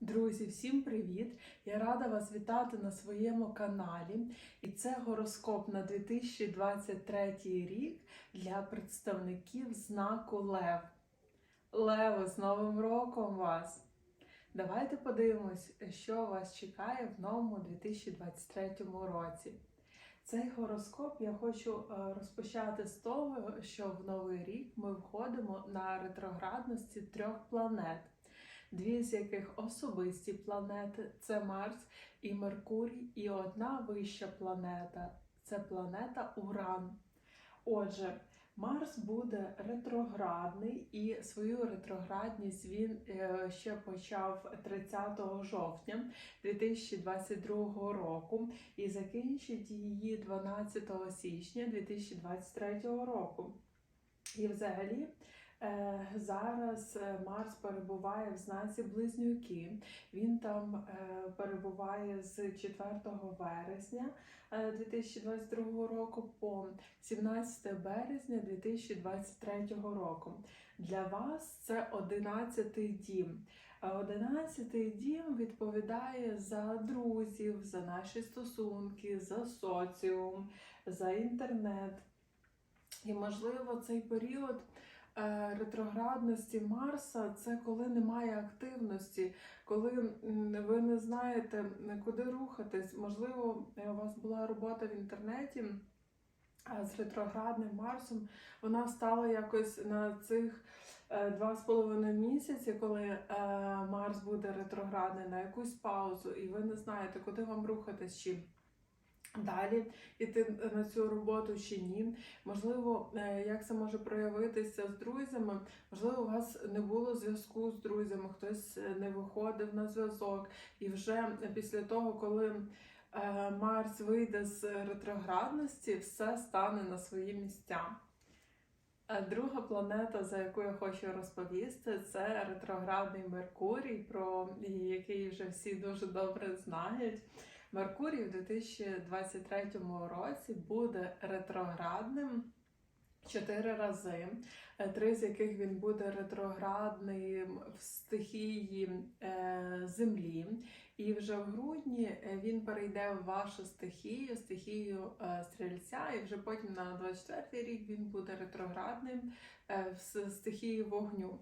Друзі, всім привіт! Я рада вас вітати на своєму каналі. І це гороскоп на 2023 рік для представників знаку Лев. Лево, з Новим роком вас! Давайте подивимось, що вас чекає в новому 2023 році. Цей гороскоп я хочу е, розпочати з того, що в новий рік ми входимо на ретроградності трьох планет дві з яких особисті планети це Марс і Меркурій, і одна вища планета це планета Уран. Отже, Марс буде ретроградний, і свою ретроградність він е, ще почав 30 жовтня 2022 року і закінчить її 12 січня 2023 року. І взагалі. Е, Зараз е, Марс перебуває в знаці Близнюки. Він там е, перебуває з 4 вересня е, 2022 року по 17 березня 2023 року. Для вас це 11 дім. Е, 11 дім відповідає за друзів, за наші стосунки, за соціум, за інтернет. І, можливо, цей період ретроградності Марса це коли немає активності, коли ви не знаєте, куди рухатись. Можливо, е, у вас була робота в інтернеті. З ретроградним Марсом вона стала якось на цих е, два з половиною місяці, коли е, Марс буде ретроградний на якусь паузу, і ви не знаєте, куди вам рухатись чи далі іти на цю роботу чи ні. Можливо, е, як це може проявитися з друзями, можливо, у вас не було зв'язку з друзями, хтось е, не виходив на зв'язок, і вже після того, коли е, Марс вийде з ретроградності, все стане на свої місця. Друга планета, за яку я хочу розповісти, це ретроградний Меркурій, про який вже всі дуже добре знають. Меркурій в 2023 році буде ретроградним чотири рази, е, три з яких він буде ретроградним в стихії е, Землі. І вже в грудні е, він перейде в вашу стихію, стихію стрільця, і вже потім на 24 рік він буде ретроградним в стихії вогню.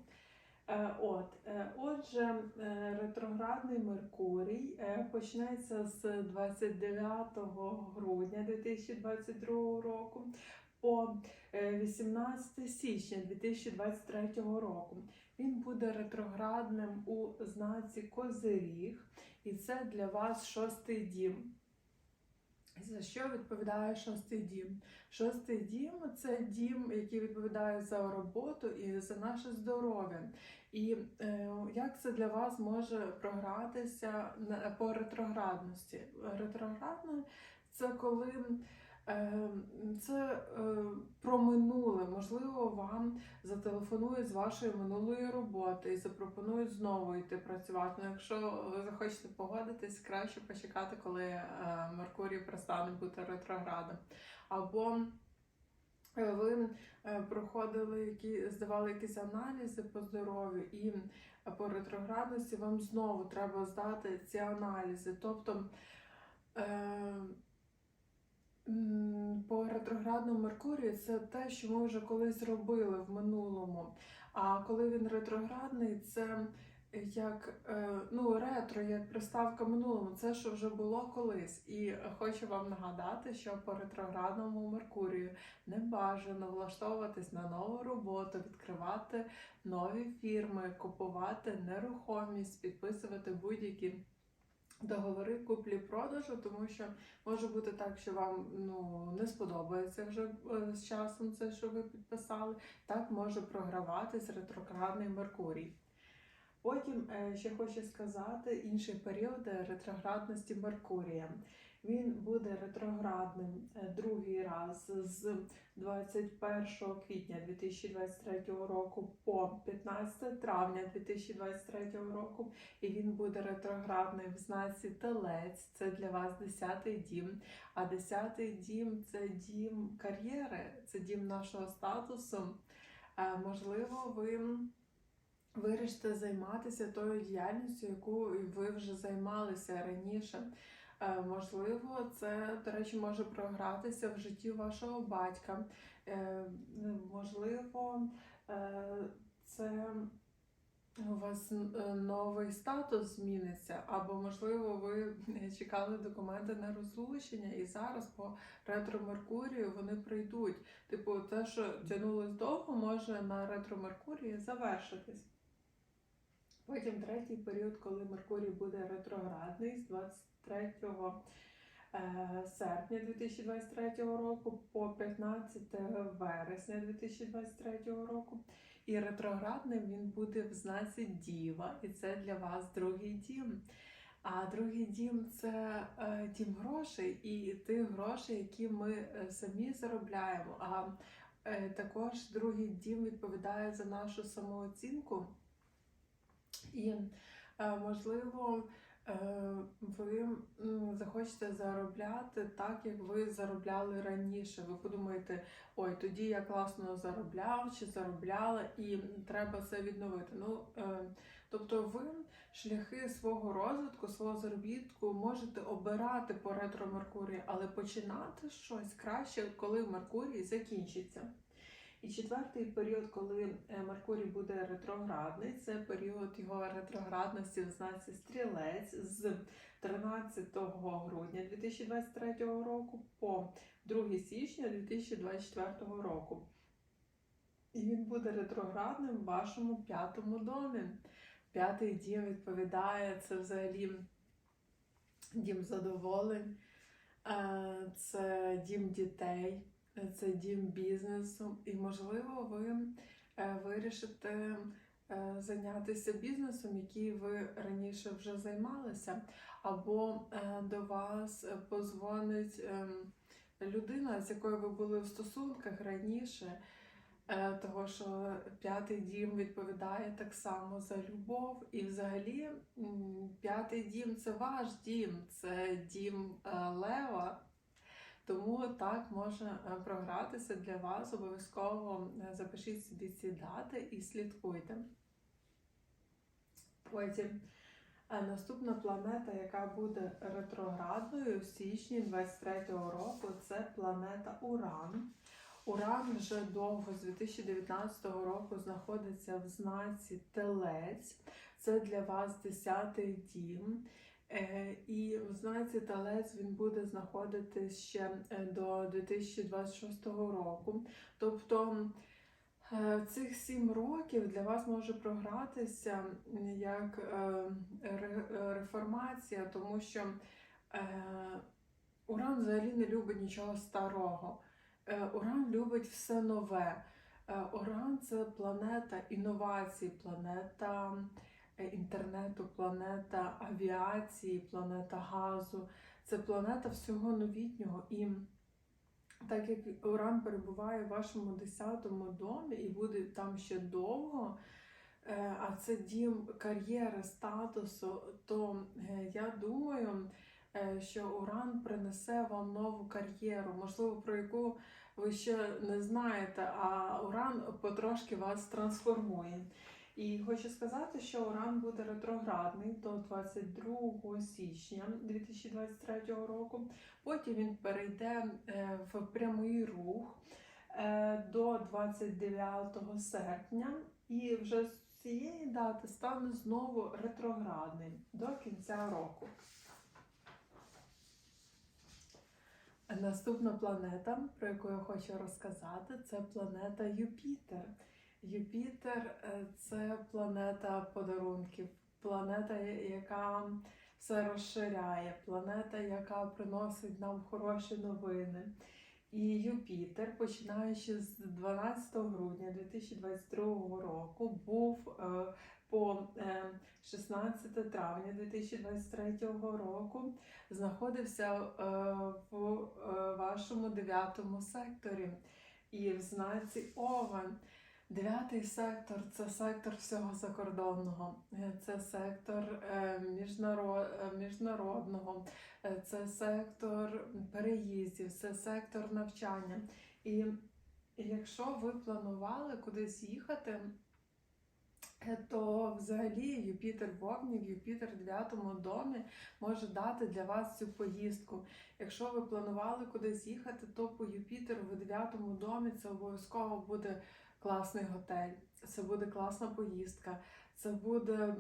Е, От, е, отже, е, ретроградний Меркурій почнеться з 29 грудня 2022 року по е, 18 січня 2023 року. Він буде ретроградним у знаці Козиріг, і це для вас шостий дім. За що відповідає шостий дім? Шостий дім це дім, який відповідає за роботу і за наше здоров'я. І е, як це для вас може програтися по ретроградності? Ретроградно це коли це е, про минуле. Можливо, вам зателефонують з вашої минулої роботи і запропонують знову йти працювати. Ну, якщо ви захочете погодитись, краще почекати, коли е, Меркурій перестане бути ретроградом. Або е, ви проходили які здавали якісь аналізи по здоров'ю, і по ретроградності вам знову треба здати ці аналізи. Тобто по ретроградному Меркурію це те, що ми вже колись робили в минулому. А коли він ретроградний, це як е, ну, ретро, як приставка минулому, це що вже було колись. І хочу вам нагадати, що по ретроградному Меркурію не бажано влаштовуватись на нову роботу, відкривати нові фірми, купувати нерухомість, підписувати будь-які договори куплі-продажу, тому що може бути так, що вам ну, не сподобається вже е, з часом це, що ви підписали. Так може програватись ретроградний Меркурій. Потім е, ще хочу сказати інший період е, ретроградності Меркурія. Він буде ретроградним е, другий раз з 21 квітня 2023 року по 15 травня 2023 року. І він буде ретроградний в знаці Телець. Це для вас 10-й дім. А 10-й дім це дім кар'єри, це дім нашого статусу. Е, Можливо, ви вирішите займатися тою діяльністю, яку ви вже займалися раніше. Е, Можливо, це, до речі, може програтися в житті вашого батька. Е, Можливо, е, це у вас новий статус зміниться, або, можливо, ви чекали документи на розлучення, і зараз по ретро Меркурію вони прийдуть. Типу, те, що тягнулось довго, може на ретро Меркурії завершитись. Потім третій період, коли Меркурій буде ретроградний з 23 е, серпня 2023 року по 15 вересня 2023 року. І ретроградним він буде в знаці Діва, і це для вас другий дім. А другий дім це е, дім грошей і тих грошей, які ми е, самі заробляємо. А також другий дім відповідає за нашу самооцінку. І, е, можливо, е, ви захочете заробляти так, як ви заробляли раніше. Ви подумаєте, ой, тоді я класно заробляв чи заробляла, і треба це відновити. Ну, е, тобто ви шляхи свого розвитку, свого заробітку можете обирати по ретро Меркурію, але починати щось краще, коли Меркурій закінчиться. І четвертий період, коли е, Меркурій буде ретроградний, це період його ретроградності в знаці Стрілець з 13 грудня 2023 року по 2 січня 2024 року. І він буде ретроградним в вашому п'ятому домі. П'ятий дім відповідає це взагалі дім задоволень, е, це дім дітей, це дім бізнесу. І, можливо, ви е, вирішите е, зайнятися бізнесом, який ви раніше вже займалися, або е, до вас позвонить людина, з якою ви були в стосунках раніше. Того, що п'ятий дім відповідає так само за любов, і взагалі п'ятий дім це ваш дім, це дім Лева. Тому так може е, програтися для вас. Обов'язково е, запишіть собі ці дати і слідкуйте. Потім е, наступна планета, яка буде ретроградною в січні 23-го року, це планета Уран. Уран вже довго з 2019 року знаходиться в знаці Телець. Це для вас 10-й дім. Е, І в знаці Телець він буде знаходитись ще е, до 2026 року. Тобто е, цих сім років для вас може програтися як ре- реформація, тому що Уран взагалі не любить нічого старого. Уран любить все нове. Уран це планета інновацій, планета інтернету, планета авіації, планета газу. Це планета всього новітнього. І так як Уран перебуває в вашому 10-му домі і буде там ще довго, е, а це дім кар'єри, статусу, то е, я думаю, е, що Уран принесе вам нову кар'єру, можливо, про яку ви ще не знаєте, а Уран потрошки вас трансформує. І хочу сказати, що Уран буде ретроградний до 22 січня 2023 року. Потім він перейде е, в прямий рух е, до 29 серпня, і вже з цієї дати стане знову ретроградним до кінця року. Наступна планета, про яку я хочу розказати, це планета Юпітер. Юпітер е, це планета подарунків, планета, яка все розширяє, планета, яка приносить нам хороші новини. І Юпітер, починаючи з 12 грудня 2022 року, був е, по е, 16 травня 2023 року знаходився е, в е, вашому дев'ятому секторі і в знаці Овен. Дев'ятий сектор це сектор всього закордонного, Е, це сектор е, е, міжнародного, це сектор переїздів, це сектор навчання. І якщо ви планували кудись їхати, то взагалі Юпітер в Юпітер в 9 домі може дати для вас цю поїздку. Якщо ви планували кудись їхати, то по Юпітеру в 9 домі це обов'язково буде класний готель, це буде класна поїздка, це буде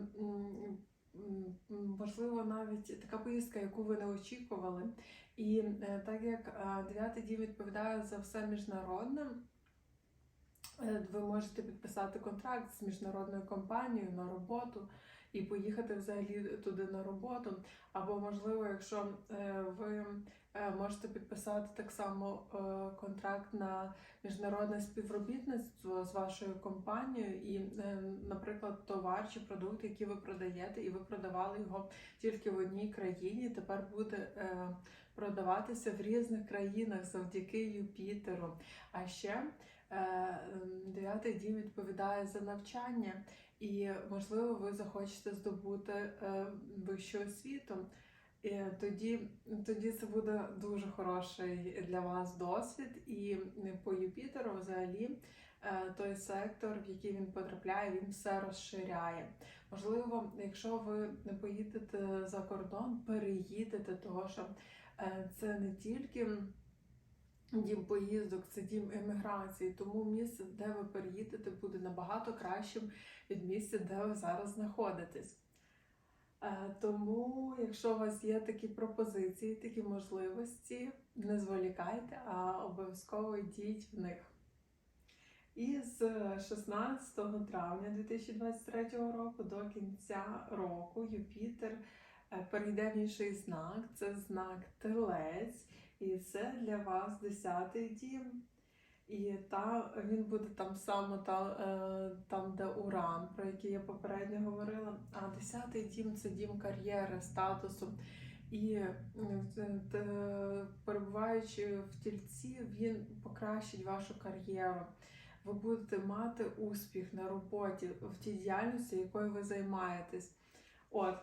можливо навіть така поїздка, яку ви не очікували. І е, так як е, дев'ятий дім відповідає за все міжнародне, е, ви можете підписати контракт з міжнародною компанією на роботу і поїхати взагалі туди на роботу. Або, можливо, якщо е, ви е, можете підписати так само е, контракт на міжнародне співробітництво з вашою компанією, і, е, наприклад, товар чи продукт, який ви продаєте, і ви продавали його тільки в одній країні, тепер буде е, продаватися в різних країнах завдяки Юпітеру. А ще е, дев'ятий дім відповідає за навчання, і можливо ви захочете здобути е, вищу освіту. І тоді, тоді це буде дуже хороший для вас досвід, і по Юпітеру взагалі е, той сектор, в який він потрапляє, він все розширяє. Можливо, якщо ви не поїдете за кордон, переїдете, того що е, це не тільки дім поїздок, це дім еміграції, тому місце, де ви переїдете, буде набагато кращим від місця, де ви зараз знаходитесь. Е, Тому, якщо у вас є такі пропозиції, такі можливості, не зволікайте, а обов'язково йдіть в них. І з 16 травня 2023 року до кінця року Юпітер е, перейде в інший знак, це знак Телець, і це для вас 10-й дім. І та він буде там саме та, е, там, де Уран, про який я попередньо говорила. А 10-й дім це дім кар'єри, статусу. І е, перебуваючи в тільці, він покращить вашу кар'єру. Ви будете мати успіх на роботі в тій діяльності, якою ви займаєтесь. От.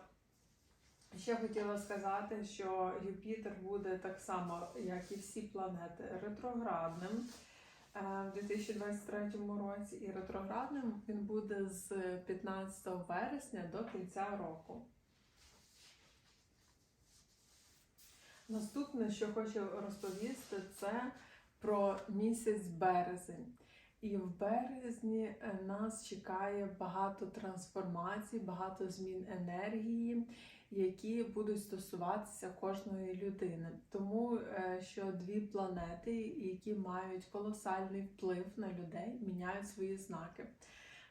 Ще хотіла сказати, що Юпітер буде так само, як і всі планети, ретроградним в 2023 році. І ретроградним він буде з 15 вересня до кінця року. Наступне, що хочу розповісти, це про місяць березень. І в березні е, нас чекає багато трансформацій, багато змін енергії, які будуть стосуватися кожної людини. Тому е, що дві планети, які мають колосальний вплив на людей, міняють свої знаки.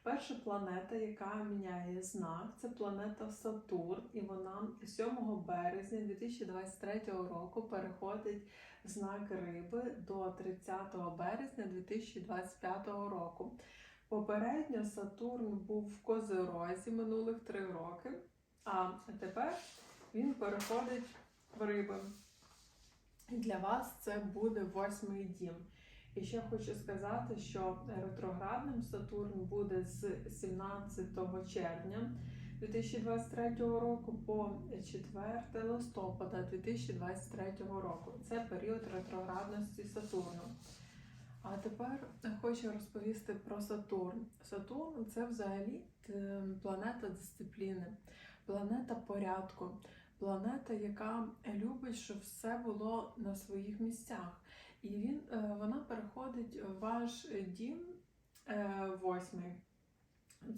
Перша планета, яка міняє знак, це планета Сатурн, і вона 7 березня 2023 року переходить в знак Риби до 30 березня 2025 року. Попередньо Сатурн був в Козирозі минулих три роки, а тепер він переходить в Риби. Для вас це буде восьмий дім. І ще хочу сказати, що ретроградним Сатурн буде з 17 червня 2023 року по 4 листопада 2023 року. Це період ретроградності Сатурну. А тепер хочу розповісти про Сатурн. Сатурн це взагалі е, планета дисципліни, планета порядку, планета, яка любить, щоб все було на своїх місцях. І він, е, вона переходить в ваш дім е, восьмий.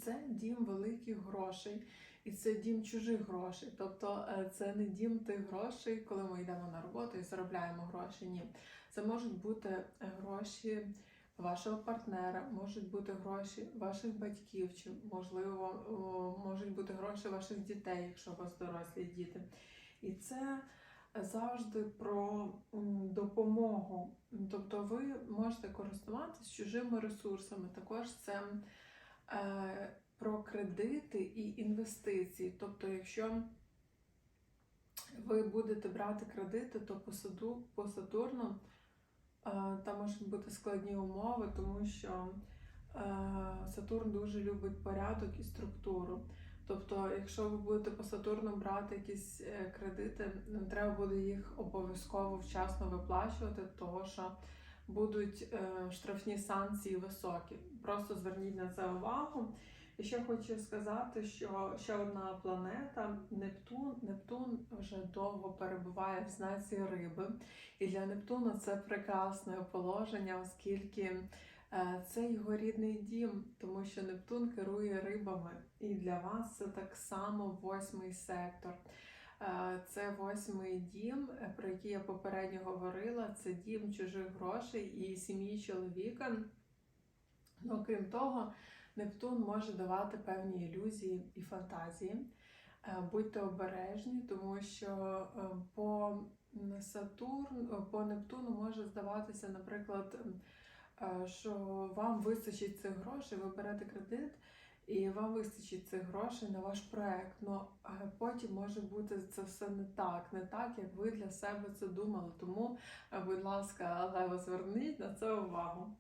Це дім великих грошей, і це дім чужих грошей. Тобто е, це не дім тих грошей, коли ми йдемо на роботу і заробляємо гроші. Ні. Це можуть бути гроші вашого партнера, можуть бути гроші ваших батьків, чи, можливо, можуть бути гроші ваших дітей, якщо у вас дорослі діти. І це завжди про допомогу. Тобто ви можете користуватися чужими ресурсами. Також це е, про кредити і інвестиції. Тобто, якщо ви будете брати кредити, то по Сатурну там можуть бути складні умови, тому що е, Сатурн дуже любить порядок і структуру. Тобто, якщо ви будете по Сатурну брати якісь е, кредити, треба буде їх обов'язково вчасно виплачувати, тому що будуть е, штрафні санкції високі. Просто зверніть на це увагу. І ще хочу сказати, що ще одна планета Нептун. Нептун вже довго перебуває в знаці риби. І для Нептуна це прекрасне положення, оскільки е, це його рідний дім, тому що Нептун керує рибами. І для вас це так само восьмий сектор. Е, Це восьмий дім, про який я попередньо говорила. Це дім чужих грошей і сім'ї чоловіка. Ну, крім того, Нептун може давати певні ілюзії і фантазії. Е, Будьте обережні, тому що е, по Сатурн, е, по Нептуну може здаватися, наприклад, що вам вистачить цих грошей, ви берете кредит, і вам вистачить цих грошей на ваш проект. Ну потім може бути це все не так, не так, як ви для себе це думали. Тому, будь ласка, Лево, зверніть на це увагу.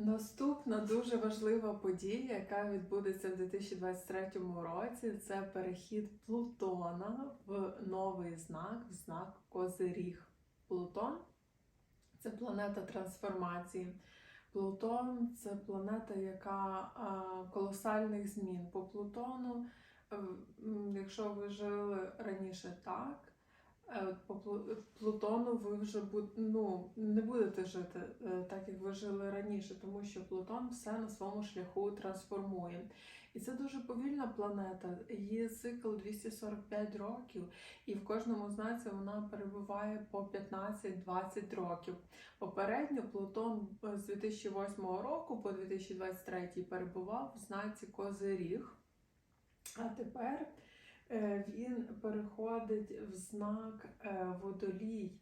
Наступна дуже важлива подія, яка відбудеться в 2023 році, це перехід Плутона в новий знак, в знак Козиріг. Плутон це планета трансформації. Плутон це планета, яка колосальних змін. По Плутону, е, якщо ви жили раніше так, по Плутону ви вже ну, не будете жити е, так, як ви жили раніше, тому що Плутон все на своєму шляху трансформує. І це дуже повільна планета. Її цикл 245 років, і в кожному знаці вона перебуває по 15-20 років. Попередньо Плутон е, з 2008 року по 2023 перебував в знаці Козиріг. А тепер е, він переходить в знак е, Водолій.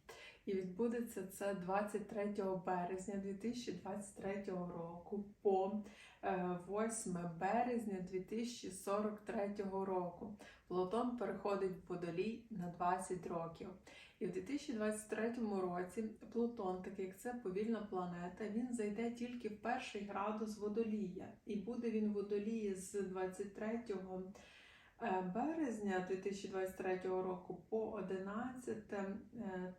І відбудеться це 23 березня 2023 року по е, 8 березня 2043 року. Плутон переходить в Водолій на 20 років. І в 2023 році Плутон, так як це повільна планета, він зайде тільки в перший градус Водолія. І буде він Водолії з 23 е, березня 2023 року по 11 е,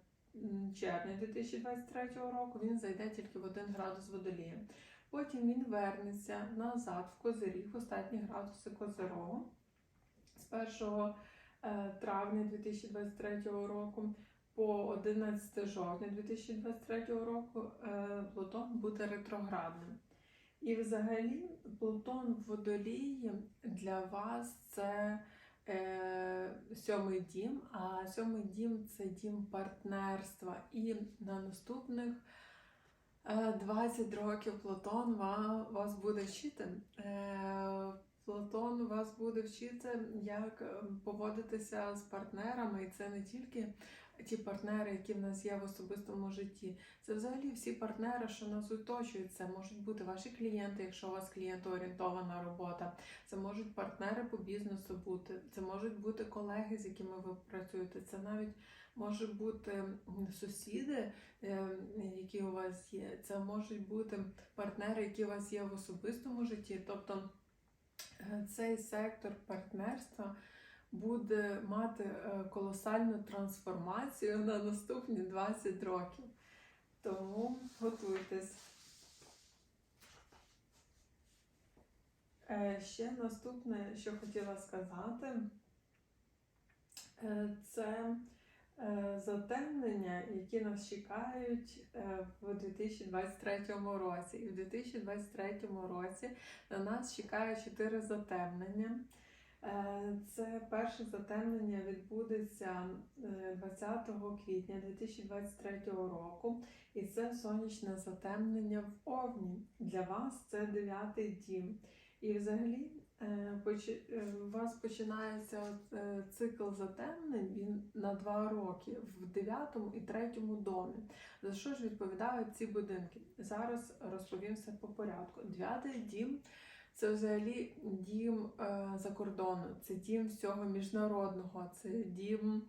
червня 2023 року він зайде тільки в 1 градус Водолія. Потім він вернеться назад в Козиріг, останні градуси Козирогу з 1 е, травня 2023 року по 11 жовтня 2023 року е, Плутон буде ретроградним. І взагалі Плутон в водолії для вас це е, сьомий дім, а сьомий дім це дім партнерства. І на наступних е, 20 років Плутон вас буде вчити. Е, Плутон вас буде вчити, як е, поводитися з партнерами, і це не тільки ті партнери, які в нас є в особистому житті. Це взагалі всі партнери, що нас оточують. Це можуть бути ваші клієнти, якщо у вас клієнтоорієнтована робота. Це можуть партнери по бізнесу бути. Це можуть бути колеги, з якими ви працюєте. Це навіть можуть бути сусіди, е, які у вас є. Це можуть бути партнери, які у вас є в особистому житті. Тобто е, цей сектор партнерства буде мати е, колосальну трансформацію на наступні 20 років. Тому готуйтесь. Е, Ще наступне, що хотіла сказати, е, це затемнення, які нас чекають в 2023 році. І в 2023 році на нас чекає чотири затемнення. Е, Це перше затемнення відбудеться е, 20 квітня 2023 року, і це сонячне затемнення в Овні. Для вас це дев'ятий дім. І взагалі е, е, у вас починається е, цикл затемнень він на два роки в дев'ятому і третьому домі. За що ж відповідають ці будинки? Зараз розповім все по порядку. Дев'ятий дім це взагалі дім е, за кордону, це дім всього міжнародного, це дім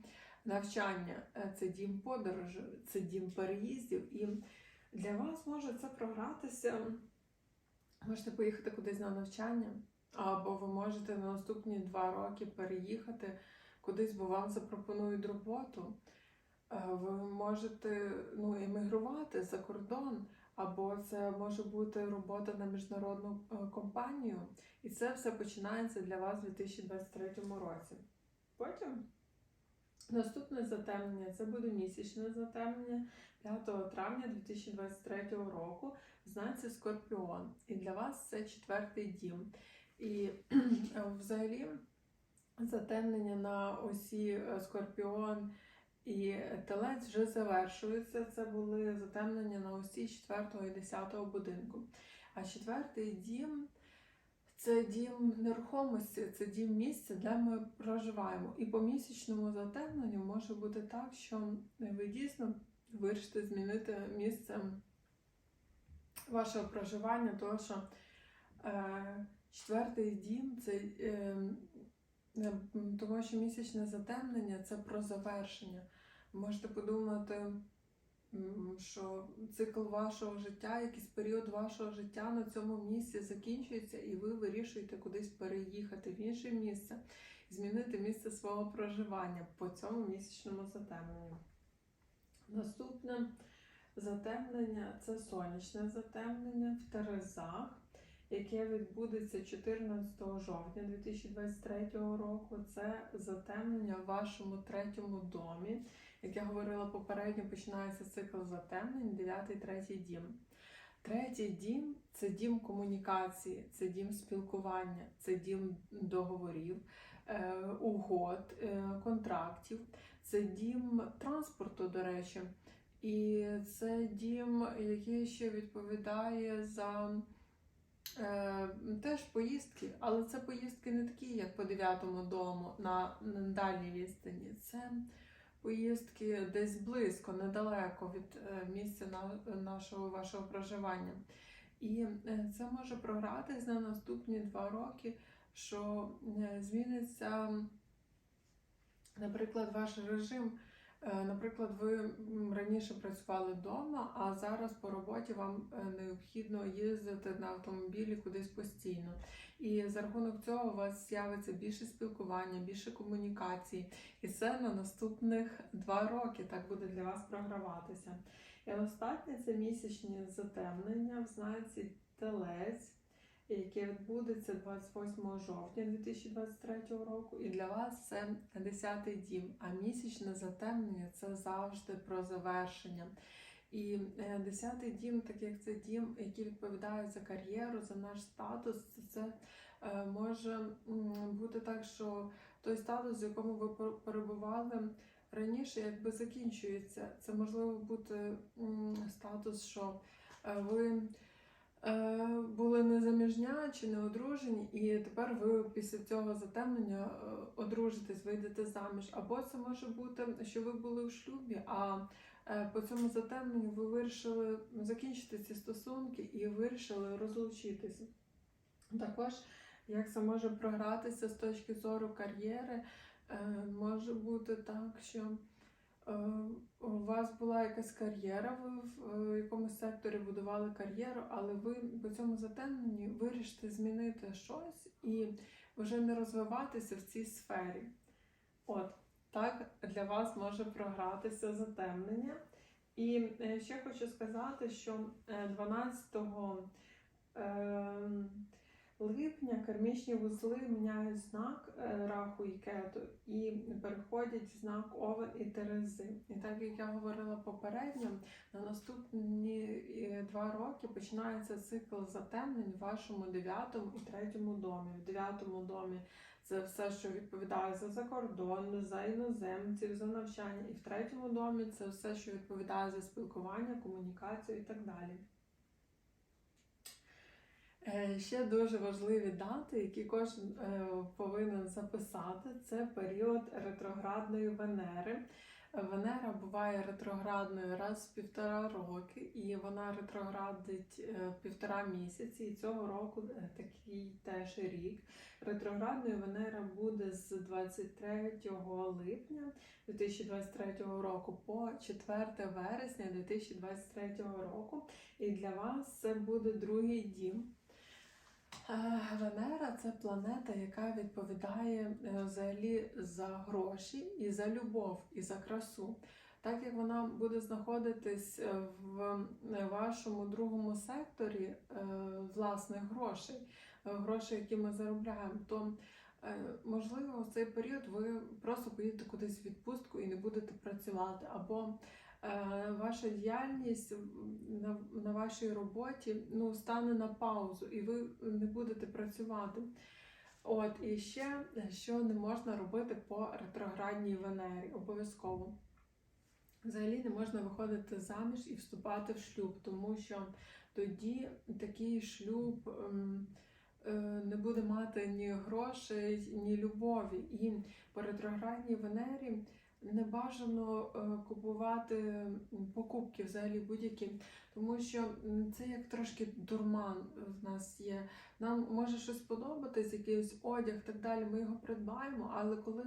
навчання, е, це дім подорожі, це дім переїздів. І для вас може це програтися. Можете поїхати кудись на навчання, або ви можете на наступні два роки переїхати кудись, бо вам запропонують роботу. Е, Ви можете ну, емігрувати за кордон, або це може бути робота на міжнародну е, компанію. І це все починається для вас у 2023 році. Потім наступне затемнення це буде місячне затемнення 5 травня 2023 року знаці Скорпіон. І для вас це четвертий дім. І е, взагалі затемнення на осі е, Скорпіон і Телець вже завершується. Це були затемнення на осі 4 і 10 будинку. А четвертий дім це дім нерухомості, це дім місця, де ми проживаємо. І по місячному затемненню може бути так, що ви дійсно вирішите змінити місце вашого проживання, тому що е, четвертий дім це. Е, тому що місячне затемнення це про завершення. Можете подумати, що цикл вашого життя, якийсь період вашого життя на цьому місці закінчується, і ви вирішуєте кудись переїхати в інше місце, змінити місце свого проживання по цьому місячному затемненню. Наступне затемнення це сонячне затемнення в Терезах яке відбудеться 14 жовтня 2023 року. Це затемнення в вашому третьому домі. Як я говорила попередньо, починається цикл затемнень, 9 третій дім. Третій дім це дім комунікації, це дім спілкування, це дім договорів, е, угод, е, контрактів, це дім транспорту, до речі, і це дім, який ще відповідає за. Е, теж поїздки, але це поїздки не такі, як по дев'ятому дому на, дальній відстані. Це поїздки десь близько, недалеко від е, місця на, нашого вашого проживання. І е, це може програтись на наступні два роки, що е, зміниться, наприклад, ваш режим. Е, Наприклад, ви раніше працювали вдома, а зараз по роботі вам е, необхідно їздити на автомобілі кудись постійно. І за рахунок цього у вас з'явиться більше спілкування, більше комунікації. І це на наступних два роки так буде для вас програватися. І останнє це місячні затемнення в знаці Телець, яке відбудеться 28 жовтня 2023 року. І для вас це 10-й дім. А місячне затемнення це завжди про завершення. І 10-й дім, так як це дім, який відповідає за кар'єру, за наш статус, це е, може бути так, що той статус, в якому ви пер- перебували раніше, якби закінчується. Це можливо бути статус, що е, ви е, були не заміжня чи не одружені, і тепер ви після цього затемнення е, одружитесь, вийдете заміж. Або це може бути, що ви були в шлюбі, а е, по цьому затемненню ви вирішили закінчити ці стосунки і вирішили розлучитися. Також, як це може програтися з точки зору кар'єри, е, може бути так, що е, у вас була якась кар'єра, ви в е, якомусь секторі будували кар'єру, але ви по цьому затемненні вирішите змінити щось і вже не розвиватися в цій сфері. От, так для вас може програтися затемнення. І е, ще хочу сказати, що е, 12 е, липня кармічні вузли міняють знак е, раху і кету і переходять в знак Овен і Терези. І так як я говорила попередньо, на наступні е, два роки починається цикл затемнень в вашому дев'ятому і третьому домі. В дев'ятому домі це все, що відповідає за закордон, за іноземців, за навчання. І в третьому домі це все, що відповідає за спілкування, комунікацію і так далі. Е, Ще дуже важливі дати, які кожен е, повинен записати, це період ретроградної Венери. Венера буває ретроградною раз в півтора роки, і вона ретроградить е, півтора місяці. І цього року такий теж рік. Ретроградною Венера буде з 23 липня 2023 року по 4 вересня 2023 року. І для вас це буде другий дім. Е, Венера це планета, яка відповідає е, взагалі за гроші і за любов, і за красу. Так як вона буде знаходитись е, в вашому другому секторі власних грошей, грошей, які ми заробляємо, то можливо в цей період ви просто поїдете кудись в відпустку і не будете працювати, або ваша діяльність на, на вашій роботі ну, стане на паузу, і ви не будете працювати. От і ще що не можна робити по ретроградній Венері, обов'язково. Взагалі не можна виходити заміж і вступати в шлюб, тому що тоді такий шлюб ем, е, не буде мати ні грошей, ні любові. І по ретроградній Венері не бажано е, купувати покупки взагалі будь-які, тому що це як трошки дурман в нас є. Нам може щось подобатись, якийсь одяг, так далі. Ми його придбаємо, але коли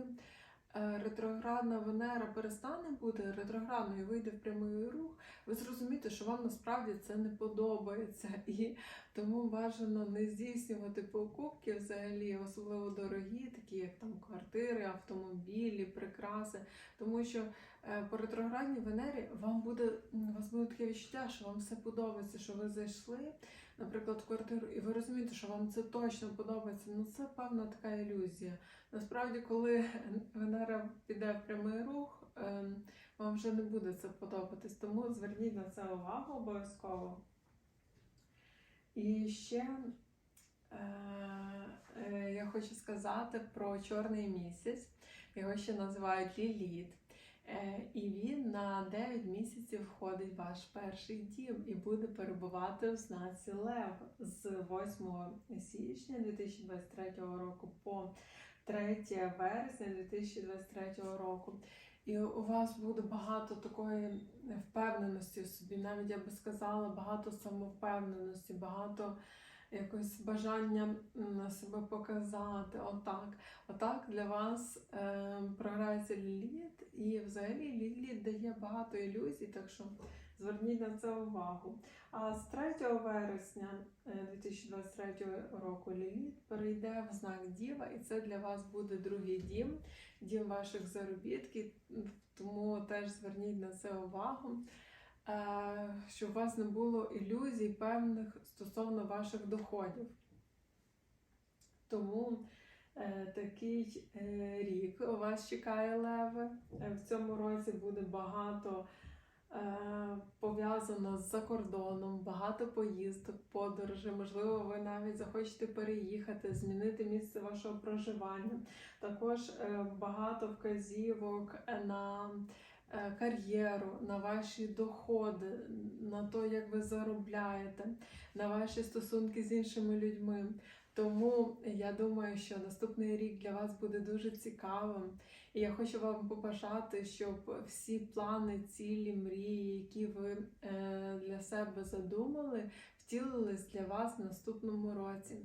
ретроградна Венера перестане бути ретроградною і вийде в прямий рух, ви зрозумієте, що вам насправді це не подобається, і тому бажано не здійснювати покупки взагалі, особливо дорогі, такі як там квартири, автомобілі, прикраси, тому що е, по ретроградній Венері вам буде у вас буде таке відчуття, що вам все подобається, що ви зайшли, наприклад, в квартиру, і ви розумієте, що вам це точно подобається. Ну це певна така ілюзія. Насправді, коли Венера піде в прямий рух, ем, вам вже не буде це подобатись, тому зверніть на це увагу обов'язково. І ще е, е, я хочу сказати про чорний місяць. Його ще називають Ліліт. Е, і він на 9 місяців входить в ваш перший дім і буде перебувати в знаці Лев з 8 січня 2023 року по 3 вересня 2023 року. І у вас буде багато такої впевненості в собі, навіть я би сказала, багато самовпевненості, багато якось бажання себе показати. Отак. Отак для вас е, програється ліліт, і взагалі ліліт дає багато ілюзій, так що зверніть на це увагу. А з 3 вересня е, 2023 року ліліт перейде в знак Діва, і це для вас буде другий дім, дім ваших заробітків, тому теж зверніть на це увагу. е, Щоб у вас не було ілюзій певних стосовно ваших доходів. Тому е, такий е, рік у вас чекає леви. Е, В цьому році буде багато е, пов'язано з закордоном, багато поїздок, подорожей. Можливо, ви навіть захочете переїхати, змінити місце вашого проживання. Також е, багато вказівок на е, кар'єру, на ваші доходи, на те, як ви заробляєте, на ваші стосунки з іншими людьми. Тому я думаю, що наступний рік для вас буде дуже цікавим. І я хочу вам побажати, щоб всі плани, цілі, мрії, які ви е, для себе задумали, втілились для вас в наступному році.